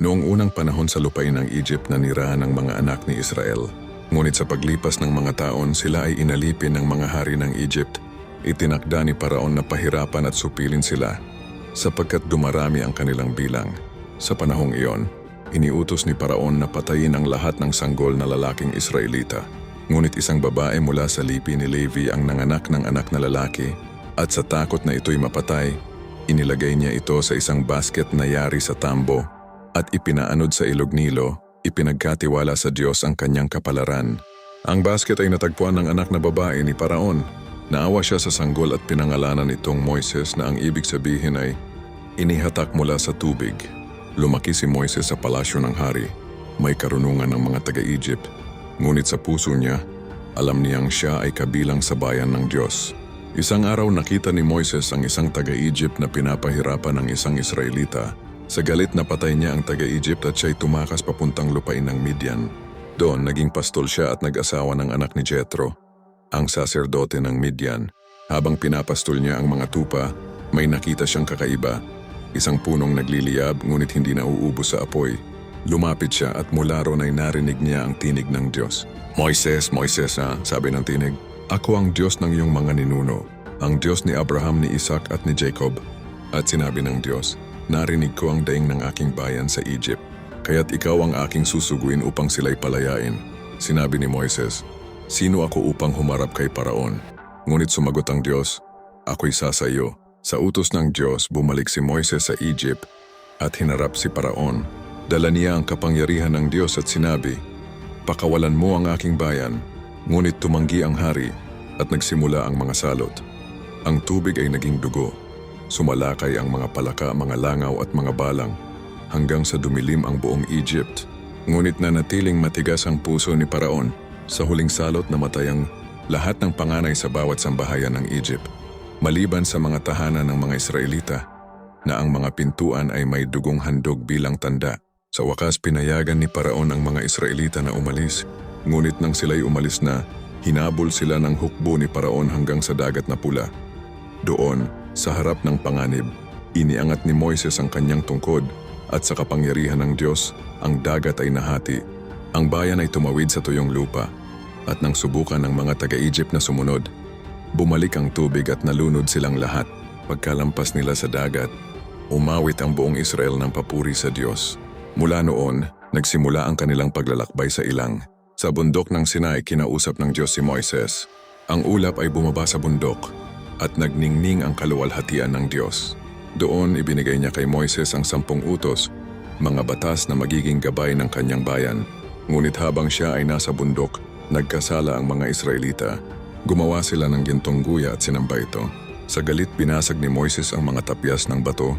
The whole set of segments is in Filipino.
Noong unang panahon sa lupain ng Egypt na nirahan ng mga anak ni Israel, ngunit sa paglipas ng mga taon sila ay inalipin ng mga hari ng Egypt, itinakda ni Paraon na pahirapan at supilin sila sapagkat dumarami ang kanilang bilang. Sa panahong iyon, iniutos ni Paraon na patayin ang lahat ng sanggol na lalaking Israelita. Ngunit isang babae mula sa lipi ni Levi ang nanganak ng anak na lalaki at sa takot na ito'y mapatay, inilagay niya ito sa isang basket na yari sa tambo at ipinaanod sa ilog Nilo, ipinagkatiwala sa Diyos ang kanyang kapalaran. Ang basket ay natagpuan ng anak na babae ni Paraon. Naawa siya sa sanggol at pinangalanan itong Moises na ang ibig sabihin ay inihatak mula sa tubig. Lumaki si Moises sa palasyo ng hari. May karunungan ng mga taga-Egypt. Ngunit sa puso niya, alam niyang siya ay kabilang sa bayan ng Diyos. Isang araw nakita ni Moises ang isang taga-Egypt na pinapahirapan ng isang Israelita. Sa galit na patay niya ang taga-Egypt at siya'y tumakas papuntang lupain ng Midian. Doon naging pastol siya at nag-asawa ng anak ni Jethro, ang saserdote ng Midian. Habang pinapastol niya ang mga tupa, may nakita siyang kakaiba. Isang punong nagliliyab ngunit hindi nauubos sa apoy. Lumapit siya at mula ron ay narinig niya ang tinig ng Diyos. Moises, Moises ha, sabi ng tinig. Ako ang Diyos ng iyong mga ninuno, ang Diyos ni Abraham, ni Isaac at ni Jacob. At sinabi ng Diyos, narinig ko ang daing ng aking bayan sa Egypt, kaya't ikaw ang aking susuguin upang sila'y palayain. Sinabi ni Moises, Sino ako upang humarap kay Paraon? Ngunit sumagot ang Diyos, Ako'y sasayo. Sa utos ng Diyos, bumalik si Moises sa Egypt at hinarap si Paraon. Dala niya ang kapangyarihan ng Diyos at sinabi, Pakawalan mo ang aking bayan, ngunit tumanggi ang hari at nagsimula ang mga salot. Ang tubig ay naging dugo. Sumalakay ang mga palaka, mga langaw at mga balang hanggang sa dumilim ang buong Egypt. Ngunit nanatiling matigas ang puso ni Paraon sa huling salot na matayang lahat ng panganay sa bawat sambahayan ng Egypt. Maliban sa mga tahanan ng mga Israelita na ang mga pintuan ay may dugong handog bilang tanda. Sa wakas pinayagan ni Paraon ang mga Israelita na umalis. Ngunit nang sila'y umalis na, hinabol sila ng hukbo ni Paraon hanggang sa dagat na pula. Doon, sa harap ng panganib, iniangat ni Moises ang kanyang tungkod at sa kapangyarihan ng Diyos, ang dagat ay nahati. Ang bayan ay tumawid sa tuyong lupa at nang subukan ng mga taga-Egypt na sumunod, bumalik ang tubig at nalunod silang lahat. Pagkalampas nila sa dagat, umawit ang buong Israel ng papuri sa Diyos. Mula noon, nagsimula ang kanilang paglalakbay sa ilang. Sa bundok ng Sinai, kinausap ng Diyos si Moises. Ang ulap ay bumaba sa bundok at nagningning ang kaluwalhatian ng Diyos. Doon ibinigay niya kay Moises ang sampung utos, mga batas na magiging gabay ng kanyang bayan. Ngunit habang siya ay nasa bundok, nagkasala ang mga Israelita. Gumawa sila ng gintong guya at sinamba ito. Sa galit binasag ni Moises ang mga tapyas ng bato,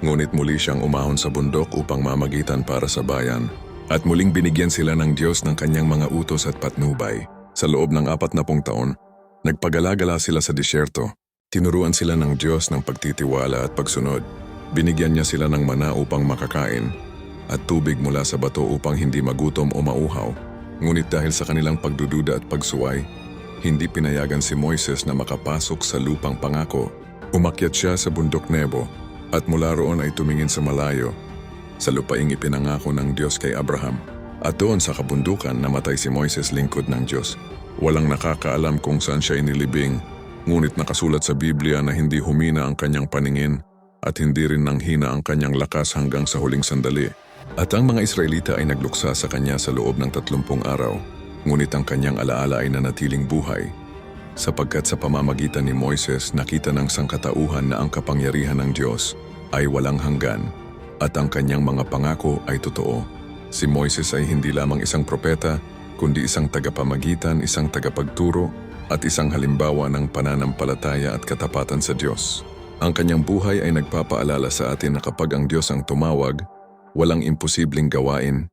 ngunit muli siyang umahon sa bundok upang mamagitan para sa bayan. At muling binigyan sila ng Diyos ng kanyang mga utos at patnubay. Sa loob ng apat na pong taon, nagpagalagala sila sa disyerto. Tinuruan sila ng Diyos ng pagtitiwala at pagsunod. Binigyan niya sila ng mana upang makakain at tubig mula sa bato upang hindi magutom o mauhaw. Ngunit dahil sa kanilang pagdududa at pagsuway, hindi pinayagan si Moises na makapasok sa lupang pangako. Umakyat siya sa bundok Nebo at mula roon ay tumingin sa malayo sa lupaing ipinangako ng Diyos kay Abraham. At doon sa kabundukan namatay si Moises lingkod ng Diyos. Walang nakakaalam kung saan siya inilibing, ngunit nakasulat sa Biblia na hindi humina ang kanyang paningin at hindi rin nanghina ang kanyang lakas hanggang sa huling sandali. At ang mga Israelita ay nagluksa sa kanya sa loob ng tatlumpung araw, ngunit ang kanyang alaala ay nanatiling buhay. Sapagkat sa pamamagitan ni Moises nakita ng sangkatauhan na ang kapangyarihan ng Diyos ay walang hanggan at ang kanyang mga pangako ay totoo. Si Moises ay hindi lamang isang propeta, kundi isang tagapamagitan, isang tagapagturo, at isang halimbawa ng pananampalataya at katapatan sa Diyos. Ang kanyang buhay ay nagpapaalala sa atin na kapag ang Diyos ang tumawag, walang imposibleng gawain